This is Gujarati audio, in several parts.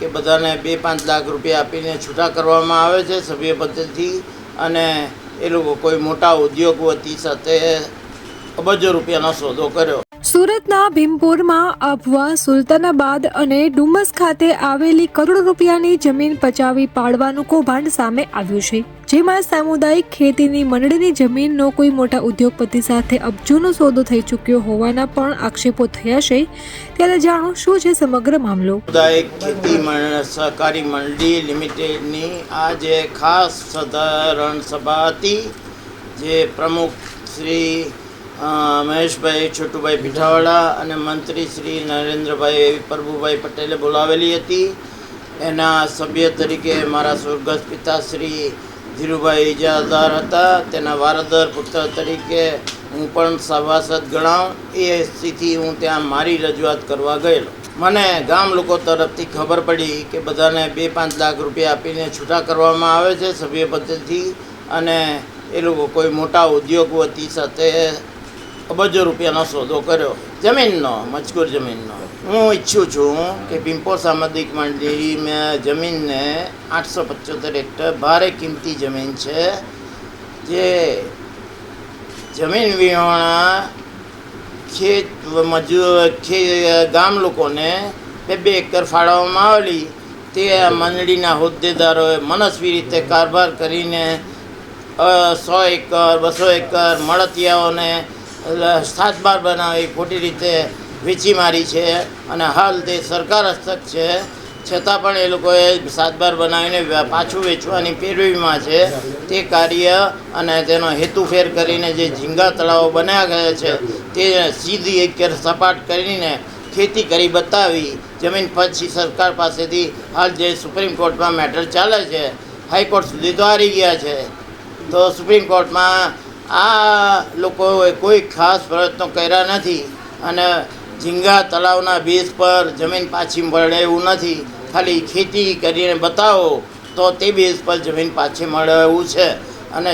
કે બધાને બે પાંચ લાખ રૂપિયા આપીને છૂટા કરવામાં આવે છે સભ્ય પદ્ધતિ અને એ લોકો કોઈ મોટા ઉદ્યોગપતિ સાથે અબજો રૂપિયાનો સોદો કર્યો. સુરતના ભીમપુરમાં અફવા, સુલતાનાબાદ અને ડુમસ ખાતે આવેલી કરોડો રૂપિયાની જમીન પચાવી પાડવાનું કૌભાંડ સામે આવ્યું છે. જેમાં સામુદાયિક ખેતીની મંડળીની જમીનનો કોઈ મોટા ઉદ્યોગપતિ સાથે અબજોનો સોદો થઈ ચૂક્યો હોવાના પણ આક્ષેપો થયા છે. ત્યારે જાણો, શું છે સમગ્ર મામલો? સામુદાયિક ખેતી સહકારી મંડળી લિમિટેડની આ જે ખાસ સાધારણ સભા જે પ્રમુખ શ્રી મહેશભાઈ, છોટુભાઈ પીઠાવાળા અને મંત્રી શ્રી નરેન્દ્રભાઈ પ્રભુભાઈ પટેલે બોલાવેલી હતી. એના સભ્ય તરીકે મારા સ્વર્ગસ્થ પિતાશ્રી ધીરુભાઈ ઇજાદાર હતા. તેના વારદર પુત્ર તરીકે હું પણ સભાસદ ગણાવ એ સ્થિતિ હું ત્યાં મારી રજૂઆત કરવા ગયેલો. મને ગામ લોકો તરફથી ખબર પડી કે બધાને બે પાંચ લાખ રૂપિયા આપીને છૂટા કરવામાં આવે છે સભ્ય પદ્ધતિ અને એ લોકો કોઈ મોટા ઉદ્યોગપતિ સાથે અબજો રૂપિયાનો સોદો કર્યો. જમીનનો, મજકૂર જમીનનો. હું ઈચ્છું છું કે પિંપોર સામાજિક મંડળી મેં જમીનને આઠસો પચોતેર હેક્ટર ભારે કિંમતી જમીન છે, જે જમીન વિહોણા ખેત મજૂર ગામ લોકોને બે બે એકર ફાળવવામાં આવેલી. તે મંડળીના હોદ્દેદારોએ મનસ્વી રીતે કારભાર કરીને સો એકર, બસો એકર મળતિયાઓને સાતબાર બનાવી ખોટી રીતે વેચી મારી છે અને હાલ તે સરકાર હસ્તક છે. છતાં પણ એ લોકોએ સાતબાર બનાવીને પાછું વેચવાની પેરવીમાં છે. તે કાર્ય અને તેનો હેતુફેર કરીને જે ઝીંગા તળાવો બનાવ્યા ગયા છે, તે સીધી એક સપાટ કરીને ખેતી કરી બતાવી. જમીન પછી સરકાર પાસેથી હાલ જે સુપ્રીમ કોર્ટમાં મેટર ચાલે છે, હાઈકોર્ટ સુધી તો હારી ગયા છે. તો સુપ્રીમ કોર્ટમાં આ લોકોએ કોઈ ખાસ પ્રયત્નો કર્યા નથી અને ઝીંગા તળાવના બેઝ પર જમીન પાછી મળે એવું નથી. ખાલી ખેતી કરીને બતાવો તો તે બેઝ પર જમીન પાછી મળે એવું છે. અને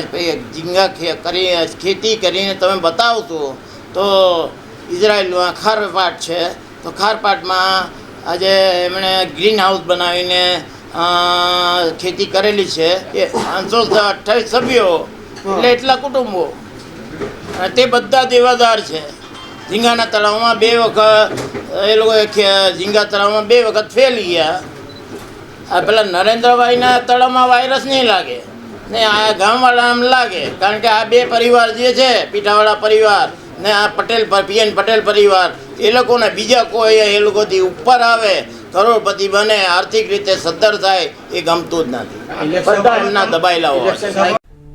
ઝીંગા કરી, ખેતી કરીને તમે બતાવશો તો ઇઝરાયલમાં ખારપાટ છે. તો ખારપાટમાં આજે એમણે ગ્રીન હાઉસ બનાવીને ખેતી કરેલી છે. એ પાંચસો અઠ્ઠાવીસ સભ્યો એટલે એટલા કુટુંબો. તે બધા દેવાદાર છે. ઝીંગાના તળાવમાં બે વખત એ લોકો ઝીંગા તળાવમાં બે વખત ફેલી ગયા. આ પેલા નરેન્દ્રભાઈના તળાવમાં વાયરસ નહીં લાગે. ને આ ગામવાળાને લાગે. કારણ કે આ બે પરિવાર જે છે પીઠાવાળા પરિવાર ને આ પટેલ પીએન પટેલ પરિવાર એ લોકોને બીજા કોઈ એ લોકોથી ઉપર આવે કરોડપતિ બને આર્થિક રીતે સદ્ધર થાય એ ગમતું જ નથી. બધા એમના દબાયેલા હોય.